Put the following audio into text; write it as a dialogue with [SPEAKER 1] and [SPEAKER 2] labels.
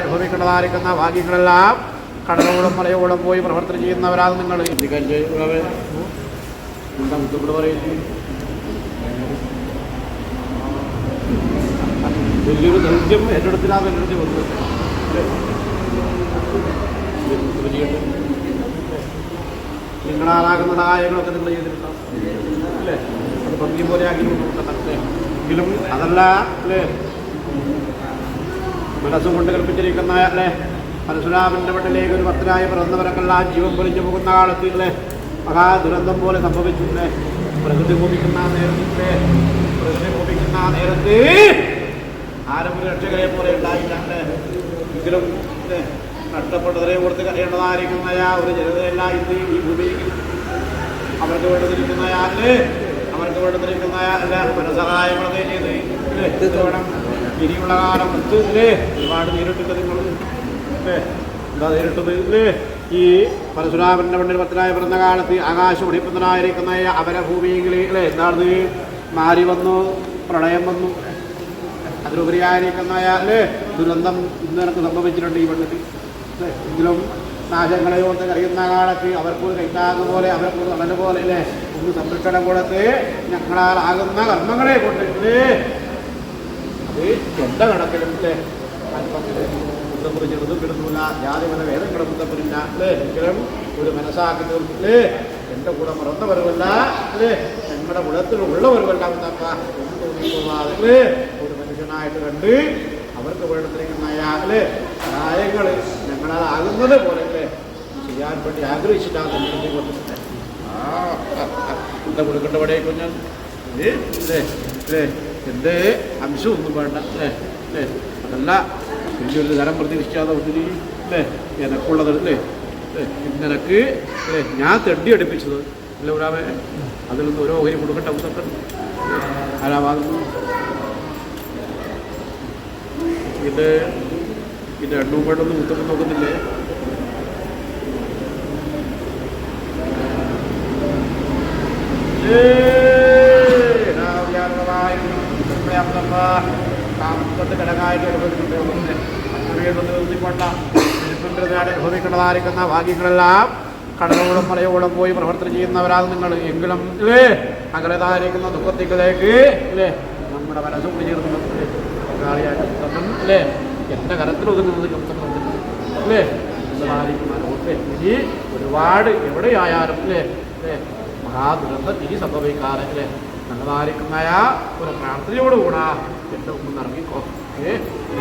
[SPEAKER 1] അനുഭവിക്കേണ്ടതായിരിക്കുന്ന ഭാഗ്യങ്ങളെല്ലാം കടലോളം മലയോളം പോയി പ്രവർത്തനം ചെയ്യുന്നവരാണ് നിങ്ങൾ എന്താ ബുദ്ധിമുട്ട് പറയുന്നത് വലിയൊരു ദൗത്യം ഏറ്റെടുത്തില്ലാതെ എന്റെ വന്നു നിങ്ങളാലാകുന്ന സഹായങ്ങളൊക്കെ നിങ്ങൾ ചെയ്തിട്ടുണ്ടോ അല്ലേ? പോലെ ആക്കി എങ്കിലും അതല്ല അല്ലേ? മനസ്സുകൊണ്ട് കൽപ്പിച്ചിരിക്കുന്ന അല്ലേ? പരശുരാമന്റെ മണ്ണിലേക്ക് ഒരു ഭക്തനായി പിറന്നവരൊക്കെല്ലാം ജീവൻ പൊലിഞ്ഞു പോകുന്ന കാലത്ത് അല്ലേ? മഹാദുരന്തം പോലെ സംഭവിച്ചു അല്ലേ? പ്രകൃതി കോപിക്കുന്ന നേരത്ത് പ്രകൃതി കോപിക്കുന്ന നേരത്ത് ആരും രക്ഷകരെ പോലെ ഉണ്ടായില്ല അല്ലേ? എങ്കിലും നഷ്ടപ്പെട്ടതിനെ കൊടുത്ത് കരയേണ്ടതായിരിക്കുന്ന ഒരു ജനതയല്ല ഇന്ന് ഈ ഭൂമിയിൽ അവർക്ക് വേണ്ടതിരിക്കുന്ന ആര്? അവർക്ക് വേണ്ടതിരിക്കുന്ന അല്ല? പരസഹായങ്ങളൊക്കെ ചെയ്ത്. ഇല്ലേ വേണം? ഇനിയുള്ള കാലം ഇല്ലേ ഒരുപാട് നേരിട്ടില്ല നിങ്ങൾ അല്ലേ? എന്താ നേരിട്ടത്? ഇല്ലേ ഈ പരശുരാമന്റെ മണ്ണിൽ പത്തനായ പിറന്ന കാലത്ത് ആകാശം ഉടിപ്പുന്നതായിരിക്കുന്ന അവരെ ഭൂമിയിൽ അല്ലേ? എന്താണ്? മാറി വന്നു പ്രളയം വന്നു. അതിലുപരിയായിരിക്കുന്ന അല്ലേ ദുരന്തം ഇന്ന് എനിക്ക് സംഭവിച്ചിട്ടുണ്ട് ഈ മണ്ണിൽ. എങ്കിലും നാശങ്ങളെ കൊണ്ട് കഴിയുന്ന കാലത്ത് അവർക്ക് കൈത്താകുന്ന പോലെ അവർക്ക് നടന്ന പോലെ അല്ലേ ഒന്ന് സംരക്ഷണം കൊടുത്ത് ഞങ്ങളാൽ ആകുന്ന കർമ്മങ്ങളെ കൊണ്ട് അല്ലേ അത് എന്റെ കണക്കിലും അല്ലേ? ബുദ്ധപ്പുറി ചെറുതും കിടന്നില്ല. ജാതി മത വേദങ്ങളും ബുദ്ധപ്പുരില്ല അല്ലേ? എങ്കിലും ഒരു മനസ്സാക്കുന്നത് അല്ലേ എന്റെ കൂടെ മറന്നവരുമല്ല അല്ലേ? ഞങ്ങളുടെ കുലത്തിലുള്ളവരുമല്ല എന്നപ്പ എന്ന് തോന്നിപ്പോവാതെ അല്ലേ? ഒരു മനുഷ്യനായിട്ട് കണ്ട് അവർക്ക് വേണ്ടത്തിരിക്കുന്ന അയാൾ സഹായങ്ങൾ ഞങ്ങളാൽ ആകുന്നത് പോലെ ചെയ്യാൻ വേണ്ടി ആഗ്രഹിച്ചിട്ടാണ് തന്നെ കൊണ്ടിട്ടുണ്ട് ആ എന്താ അല്ലേ എന്റെ അംശമൊന്നും വേണ്ട അല്ലേ അല്ലേ. അതല്ല വലിയൊരു തരം പ്രതീക്ഷിക്കാതെ ഒത്തിരി അല്ലേ എനക്കുള്ളത് അല്ലേ നിനക്ക് അല്ലേ ഞാൻ തെണ്ടി അടുപ്പിച്ചത് അല്ലേ ഒരാവെ അതിൽ നിന്ന് ഓരോ ഓഹരി കൊടുക്കട്ടെ അവസരം ആരാ വാങ്ങുന്നു പിന്നെ രണ്ടും വേണ്ടൊന്നും മുത്തപ്പം നോക്കുന്നില്ലേ അനുഭവിക്കേണ്ടതായിരിക്കുന്ന ഭാഗ്യങ്ങളെല്ലാം കടലോളം മലയോളം പോയി പ്രവർത്തനം ചെയ്യുന്നവരാണ് നിങ്ങൾ എങ്കിലും അല്ലേ അകലതായിരിക്കുന്ന ദുഃഖത്തിലേക്ക് അല്ലേ നമ്മുടെ മനസ്സും ചേർന്ന് അല്ലേ? എന്റെ കരത്തിൽ ഒതുങ്ങുന്നത് അല്ലേ? എന്നതായിരിക്കും ഇനി ഒരുപാട് എവിടെയായാലും അല്ലേ? അല്ലേ? മഹാദുരന്തം ഇനി സംഭവിക്കാതെ അല്ലേ? നല്ലതായിരിക്കുന്ന ഒരു പ്രാർത്ഥനയോടുകൂടാ എന്റെ ഒന്നും ഇറങ്ങിക്കോ ഏ